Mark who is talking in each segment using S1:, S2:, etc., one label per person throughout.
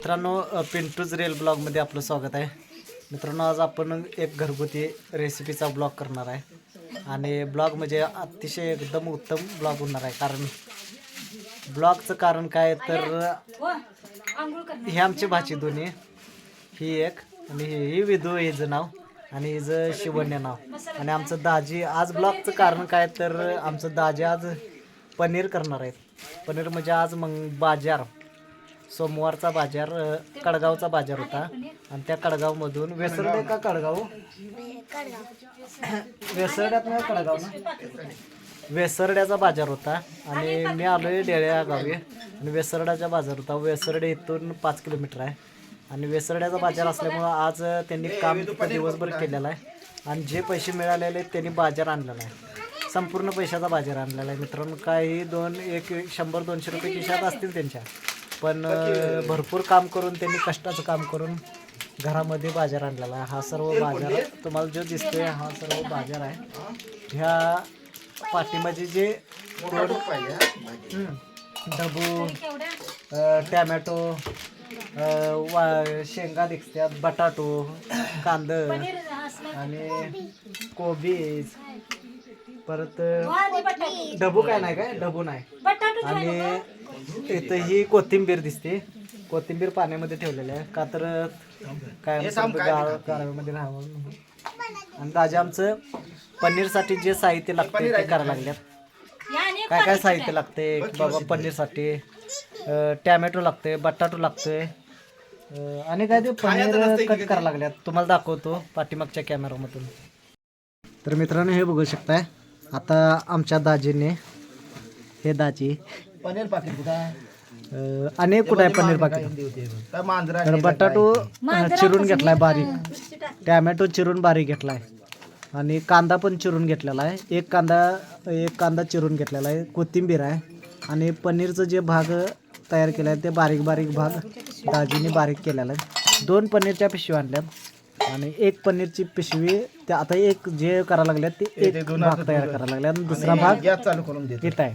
S1: मित्रांनो पिंटूज रेल ब्लॉगमध्ये आपलं स्वागत आहे. मित्रांनो आज आपण एक घरगुती रेसिपीचा ब्लॉग करणार आहे. आणि ब्लॉग म्हणजे अतिशय एकदम उत्तम ब्लॉग होणार आहे. कारण ब्लॉगचं कारण काय तर ही आमची भाची दोन्ही. ही एक आणि ही ही विधू हिचं नाव आणि हिचं शिवण्य नाव. आणि आमचं दाजी आज ब्लॉगचं कारण काय तर आमचं दाजी आज पनीर करणार आहेत. पनीर म्हणजे आज मग बाजार. सोमवारचा बाजार कडगावचा बाजार होता. आणि त्या कडगावमधून वेसरडे का कडगाव? वेसरड्यात नाही कडगाव ना? वेसरड्याचा बाजार होता. आणि मी आलोय डेळ्या गावी. आणि वेसरड्याचा बाजार होता. वेसरडे इथून पाच किलोमीटर आहे. आणि वेसरड्याचा बाजार असल्यामुळं आज त्यांनी काम दिवसभर केलेलं आहे. आणि जे पैसे मिळालेले त्यांनी बाजार आणलेला आहे. संपूर्ण पैशाचा बाजार आणलेला आहे. मित्रांनो काही दोन एक शंभर दोनशे रुपये खिशात असतील त्यांच्या. पण भरपूर काम करून त्यांनी कष्टाचं काम करून घरामध्ये बाजार आणलेला आहे. हा सर्व बाजार तुम्हाला जो दिसतोय हा सर्व बाजार आहे. ह्या पाठीमध्ये जे हं, डबू टॅमॅटो वा शेंगा दिसतात बटाटो कांद आणि कोबीज परत डबू काय नाही काय? डबू नाही. आणि इथं ही कोथिंबीर दिसते. कोथिंबीर पाण्यामध्ये ठेवलेली आहे. का तर काय गाळ्यामध्ये राहावं. आणि दाजा आमचं पनीरसाठी जे साहित्य लागते ते करायला लागल्यात. काय काय साहित्य लागते बाबा पनीरसाठी अं, टॅमॅटो लागते बटाटो लागते आणि काय ते पनीर कट करायला लागल्यात. तुम्हाला दाखवतो पाठीमागच्या कॅमेरामधून. तर मित्रांनो हे बघू शकताय. आता आमच्या दाजीने हे दाजी
S2: पनीर पाकिट कुठं
S1: अं, आणि कुठं आहे पनीर पाकिट?
S2: मांजरा
S1: तर बटाटो अं, चिरून घेतलाय बारीक. टॅमॅटो चिरून बारीक घेतलाय. आणि कांदा पण चिरून घेतलेला आहे. एक कांदा एक कांदा चिरून घेतलेला आहे. कोथिंबीर आहे. आणि पनीरचं जे भाग तयार केला आहे ते बारीक बारीक भाग दाजीने बारीक केलेला आहे. दोन पनीरच्या पिशव्या आणल्यात. आणि एक पनीरची पिशवी ते आता एक जे करायला लागल्यात ते एक भाग तयार करायला लागले आणि दुसरा भाग
S2: गॅस चालू करून देतो.
S1: येत आहे.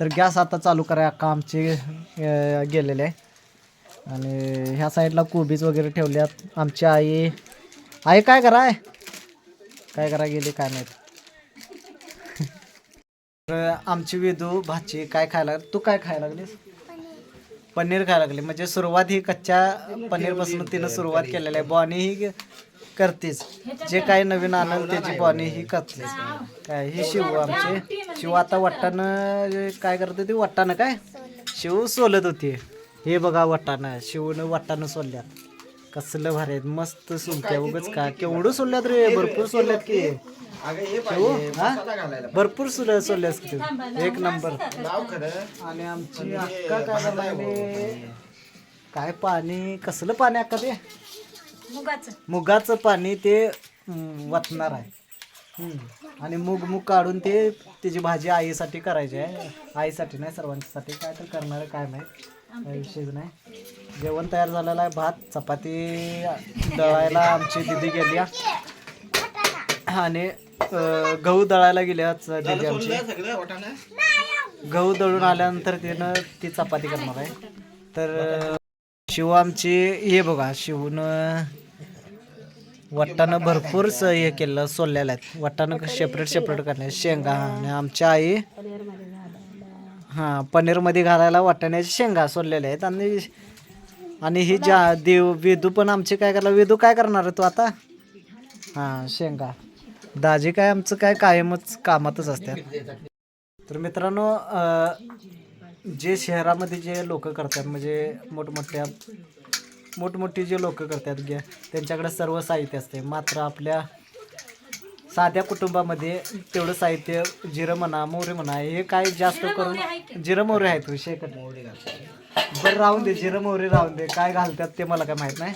S1: तर गॅस आता चालू करा अक्का गेलेले आहे. आणि ह्या साईडला कोबीज वगैरे ठेवल्यात आमची आई आई काय कराय काय करा गेली काय नाही तर आमची विधू भाची काय खायला तू काय खायला लागलीस? पनीर. खायला लागली. म्हणजे सुरुवात ही कच्च्या पनीरपासून तिनं सुरुवात केलेली आहे. बॉनी ही करतेच. जे काही नवीन आणल त्याची बॉनी ही करतेच काय ही शिव आमचे. शिव आता वाटानं काय करते ती वाटानं काय? शिव सोलत होती. हे बघा वाटानं शिवनं वाटानं सोलल्यात. कसलं भारी आहेत. मस्त सोलत्या उगच का? केवढं सोलल्यात रे? भरपूर सोलल्यात की.
S2: हे
S1: भरपूर सुल सोलल्यास की तू. एक नंबर. आणि आमची अक्का काय झालं काय पाणी? कसलं पाणी अक्का ते? मुगाचं. पाणी ते हम्म, वतणार आहे. हम्म. आणि मूग मूग काढून ते त्याची भाजी आईसाठी करायची आहे. आईसाठी नाही सर्वांसाठी. काय तर करणार आहे काय काही विषयच नाही. जेवण तयार झालेलं आहे भात चपाती दळायला आमची दिदी गेली आणि अं, गहू दळायला गेल्या दिदी आमची. गहू दळून आल्यानंतर तिनं ती चपाती करणार आहे. तर अं, शिव आमची हे बघा शिवनं वट्टानं भरपूर स- हे केलं सोललेलं आहेत. वट्टानं सेपरेट सेपरेट करणे शेंगा आणि आमच्या आई हां पनीरमध्ये घालायला वाटाण्याच्या शेंगा सोडलेल्या आहेत. आणि आणि ही ज्या देव वेदू पण आमचे काय करला वेदू काय करणार आहे तू आता? हां शेंगा. दाजी काय आमचं काय कायमच कामातच असतात. तर मित्रांनो जे शहरामध्ये जे लोक करतात म्हणजे मोठमोठ्या मोठमोठी जे लोक करतात गे त्यांच्याकडे सर्व साहित्य असते. मात्र आपल्या साध्या कुटुंबामध्ये तेवढं साहित्य जिरं म्हणा मोहरी म्हणा हे काय जास्त करून जिरं मोहरी आहेत विषय बरं राहून दे जिरं मोहरी राहून दे. काय घालतात ते मला काय माहीत नाही.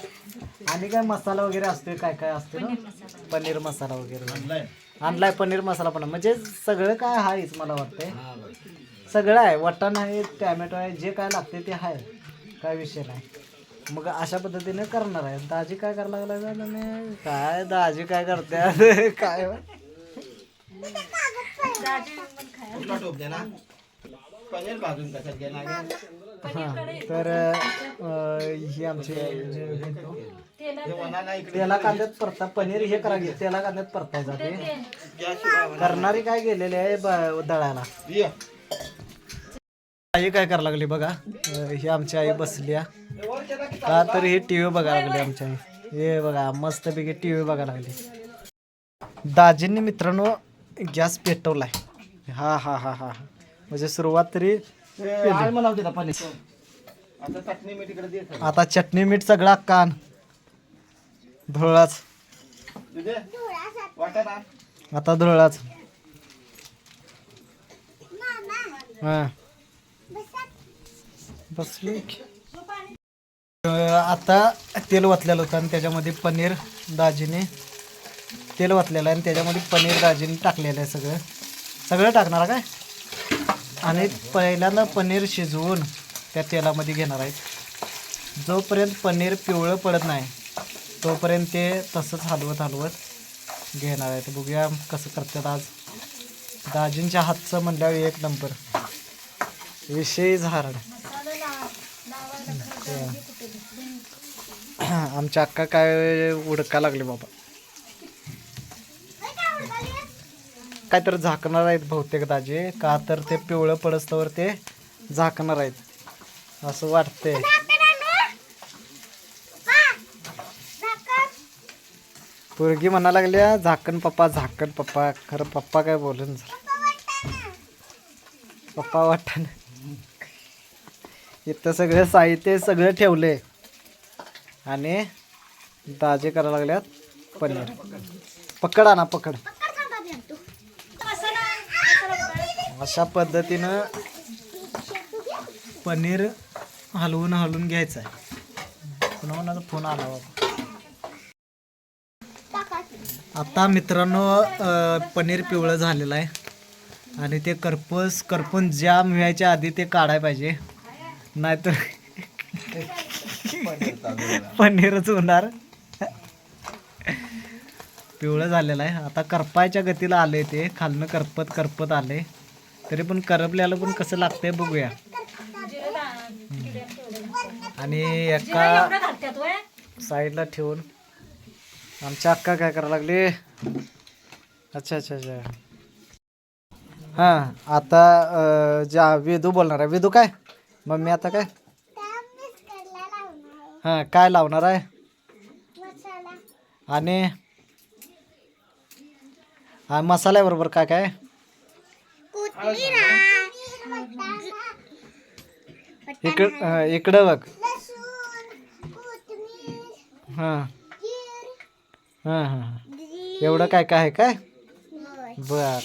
S1: आणि काय मसाला वगैरे असते काय काय असते ना? पनीर मसाला. वगैरे. आणलाय. पनीर मसाला पण. म्हणजे सगळं काय आहेच मला वाटतंय. सगळं आहे. वाटाणा आहे टॅमॅटो आहे जे काय लागते ते आहे. काय विषय नाही. मग अशा पद्धतीने करणार आहे. दाजी काय करायला लागला तुम्ही? काय दाजी काय करते काय?
S2: कुठला टोप दे ना. पनीर भाजून कसं घेणार
S1: हां तर ही आमची
S2: हे
S1: त्याला कांद्यात परता पनीर हे करा त्याला कांद्यात परतायचा ते.
S2: गॅस शिवाय
S1: करणारी काय गेलेली आहे ब- दळायला?
S2: ये.
S1: आई काय करायला लागली बघा? ही आमची आई बसली.
S2: हे की
S1: तर ही टी व्ही बघायला लागली आमच्या आई. हे बघा मस्तपैकी टी व्ही बघायला लागली. दाजींनी मित्रांनो गॅस पेटवलाय. हा हा हा हा. हा. म्हणजे सुरुवात तरी
S2: आता चटणी मीठ सगळं.
S1: आता चटणी मीठ सगळा कान. धुळाच. आता धुळाच. हा. बसली की. आता तेल वाचलेलं होतं आणि त्याच्यामध्ये पनीर दाजीने तेल वाचलेलं आहे आणि त्याच्यामध्ये पनीर दाजीने टाकलेलं आहे सगळं. सगळं टाकणार काय? आणि पहिल्यांदा पनीर शिजवून त्या तेलामध्ये घेणार आहेत जोपर्यंत पनीर पिवळं पडत नाही तोपर्यंत ते तसंच हलवत हलवत घेणार आहेत बघूया कसं करतात आज. दाजींच्या हातचं म्हणल्यावर एक नंबर. विषय झाड आमच्या अक्का काय उडका लागले बाबा. काय तर झाकणार आहेत बहुतेक दाजे. का तर ते पिवळं पडस्तवर ते झाकणार आहेत. असं वाटतंय. पोरगी म्हणा लागल्या झाकण पप्पा झाकण पप्पा. खरं पप्पा काय बोलून पप्पा वाटण. इथं सगळं साहित्य सगळं ठेवलंय. आणि दाजे करायला लागल्यात पनीर. पकड आणा पकड. अशा पद्धतीनं पनीर हलवून हलवून घ्यायचं आहे. पुन्हा कोणाचा फोन आला बाबा. आता मित्रांनो पनीर पिवळं झालेलं आहे. आणि ते करपस करपून जाम व्हायच्या आधी ते काढायला पाहिजे. नाहीतर पनीरच होणार. पिवळं झालेलं आहे. आता करपायच्या गतीला आले ते. खालनं करपत करपत आले तरी पण करपल्याला पण कसं लागतंय बघूया. आणि एका साईडला ठेवून. आमच्या अक्का काय करायला लागली? अच्छा अच्छा अच्छा. हां आता ज्या वेदू बोलणार आहे. वेदू काय? मम्मी आता काय? हां काय लावणार आहे? आणि? हा मसाल्याबरोबर काय काय? इकड अं, इकडं बघ. हां. हां हां एवढं काय काय आहे काय? बर.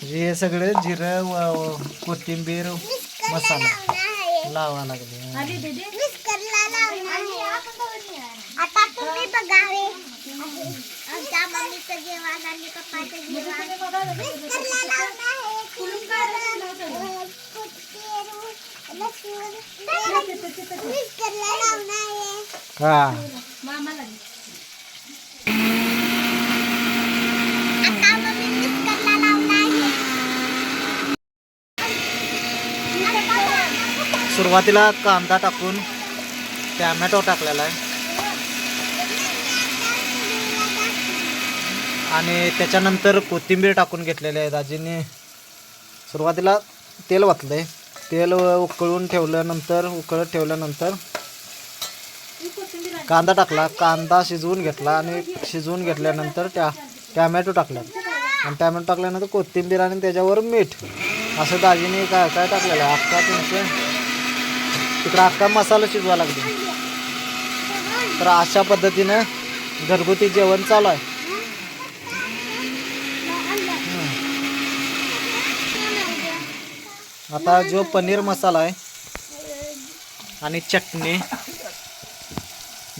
S1: म्हणजे हे सगळं जिरं व- कोथिंबीर मसाला. लावा लागले हां.
S3: आता तुम्ही बघावे आमच्या मम्मीचं जेवण आणि पप्पाचं जेवण. आहे आहे आहे.
S1: सुरुवातीला कांदा टाकून टॅमॅटो टाकलेला आहे. आणि त्याच्यानंतर कोथिंबीर टाकून घेतलेली आहे दाजीने. सुरुवातीला तेल वाचलंय तेल उकळून ठेवल्यानंतर उकळत ठेवल्यानंतर कांदा टाकला. कांदा शिजवून घेतला आणि शिजवून घेतल्यानंतर त्या टॅमॅटो टाकला. आणि टॅमॅटो टाकल्यानंतर कोथिंबीर आणि त्याच्यावर मीठ. असं दाजीने काय काय टाकलेलं आहे? अख्खा तुमचं तिकडं अख्खा मसाला शिजवा लागतो तर अशा पद्धतीनं घरगुती जेवण चालू आहे. आता जो पनीर मसाला आहे आणि चटणी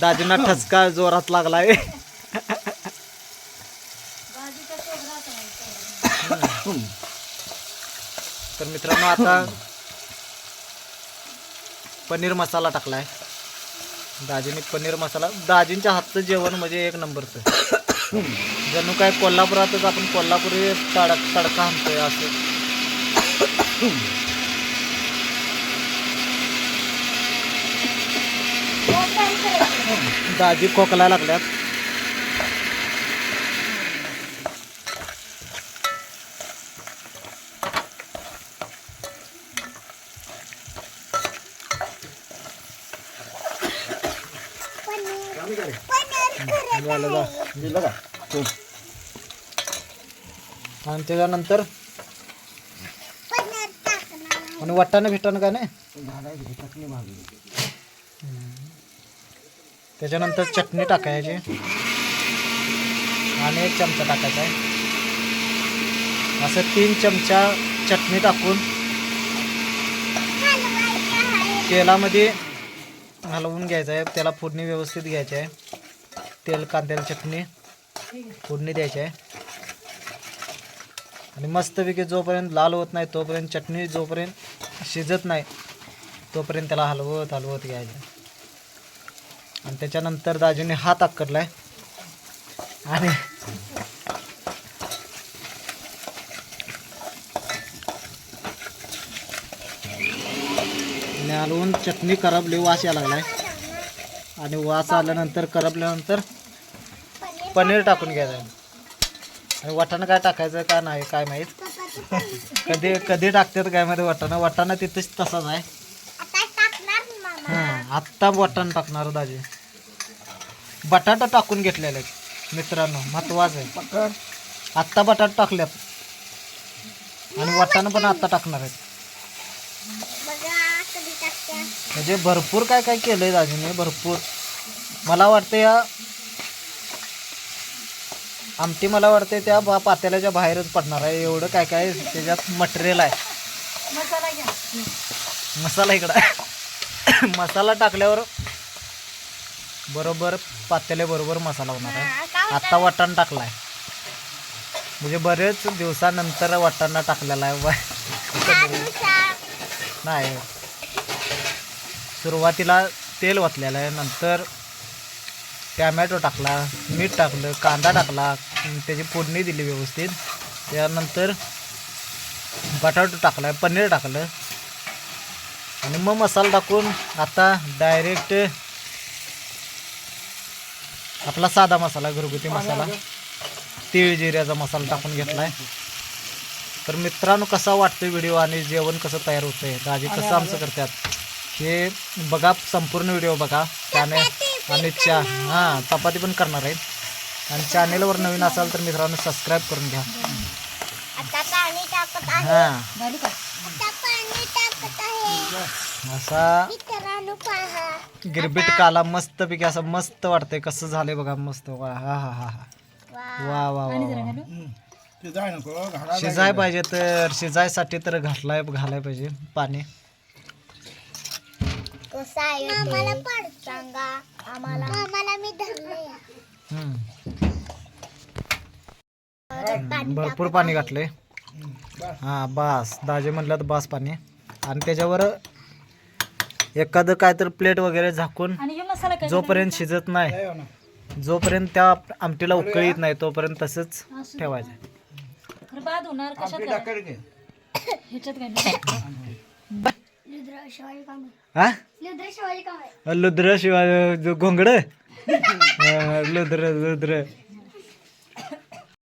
S1: दाजींना ठसका जोरात लागला आहे तर मित्रांनो आता पनीर मसाला टाकलाय. दाजीने पनीर मसाला दाजींच्या हातचं जेवण म्हणजे एक नंबरचं. जणू काय कोल्हापुरातच आपण कोल्हापुरी तडक तडका आणतोय असं. दाजी खोकला लागल्यात. आणि त्याच्यानंतर? आणि वाटाणं भेटाणं काय नाही? त्याच्यानंतर चटणी टाकायची. आणि एक चमचा टाकायचा आहे. असं तीन चमचा चटणी टाकून तेलामध्ये हलवून घ्यायचं आहे. त्याला फोडणी व्यवस्थित घ्यायची आहे. तेल कांद्याला चटणी फोडणी द्यायची आहे. आणि मस्तपैकी जोपर्यंत लाल होत नाही तोपर्यंत चटणी जोपर्यंत शिजत नाही तोपर्यंत त्याला हलवत हलवत घ्यायचं. आणि त्याच्यानंतर दाजीने हात आकडला आणि आणि हलवून चटणी करपली वास यायला लागलाय. आणि वास आल्यानंतर करपल्यानंतर
S3: पनीर
S1: पनीर टाकून घ्यायचं. आणि वाटाणं काय टाकायचं का नाही काय माहीत? कधी कधी टाकतात काय माहिती? वाटाणं वाटाणा तिथंच तसाच आहे.
S3: आता टाकणार मामा.
S1: हां आत्ता वाटाणं टाकणार दाजी बटाटा टाकून घेतलेले आहेत मित्रांनो महत्वाचं आहे.
S2: पकड
S1: आत्ता बटाटा टाकल्यात. आणि वाटाणं पण आत्ता टाकणार आहेत.
S3: बघा कधी टाकत्या
S1: म्हणजे भरपूर काय काय केलंय दाजीने भरपूर. मला वाटतं या आमटी मला वाटते त्या बा पातेल्याच्या बाहेरच पडणार आहे. एवढं काय काय त्याच्यात मटेरियल आहे. मसाला इकडं आहे. मसाला टाकल्यावर बरोबर मसाला होणार आहे. आत्ता वाटाणा टाकलाय म्हणजे बरेच दिवसानंतर वाटाणा टाकलेला आहे. नाही. सुरुवातीला तेल ओतलेलं आहे. नंतर टॅमॅटो टाकला मीठ टाकलं कांदा टाकला त्याची फोडणी दिली व्यवस्थित. त्यानंतर बटाटो टाकला पनीर टाकलं. आणि मग मसाला टाकून आता डायरेक्ट आपला साधा मसाला घरगुती मसाला. तीळ जिऱ्याचा मसाला टाकून घेतला आहे तर मित्रांनो कसा वाटतो व्हिडिओ आणि जेवण कसं तयार होतंय? दाजी कसं आमचं करतात? हे बघा संपूर्ण व्हिडिओ बघा. त्याने आणि चा हां चपाती पण करणार आहेत. आणि चॅनेलवर नवीन असाल तर मित्रांनो सबस्क्राईब करून घ्या.
S3: आता पाणी टाकत आहे.
S1: हां.
S3: आता पाणी टाकत आहे.
S1: असा
S3: मित्रांनो पहा.
S1: गिरबीट काला मस्तपैकी असं मस्त वाटतंय. कसं झालंय बघा मस्त. वा हा हा हा हा.
S3: वा.
S1: वा वा वा
S2: ते जाय नको घाला
S1: शिजाय पाहिजे तर शिजायसाठी तर घातलाय घालाय पाहिजे पाणी.
S3: कसा आहे? आम्हाला
S1: भरपूर पाणी घातलंय. हा बास. दाजे म्हणलं तर बास पाणी. आणि त्याच्यावर एखादं काय तर प्लेट वगैरे झाकून जोपर्यंत शिजत नाही जोपर्यंत त्या आमटीला उकळी येत नाही तोपर्यंत तसंच ठेवायचं. हा? लुद्र शिवाय जो घोंगड? लुद्र लुद्र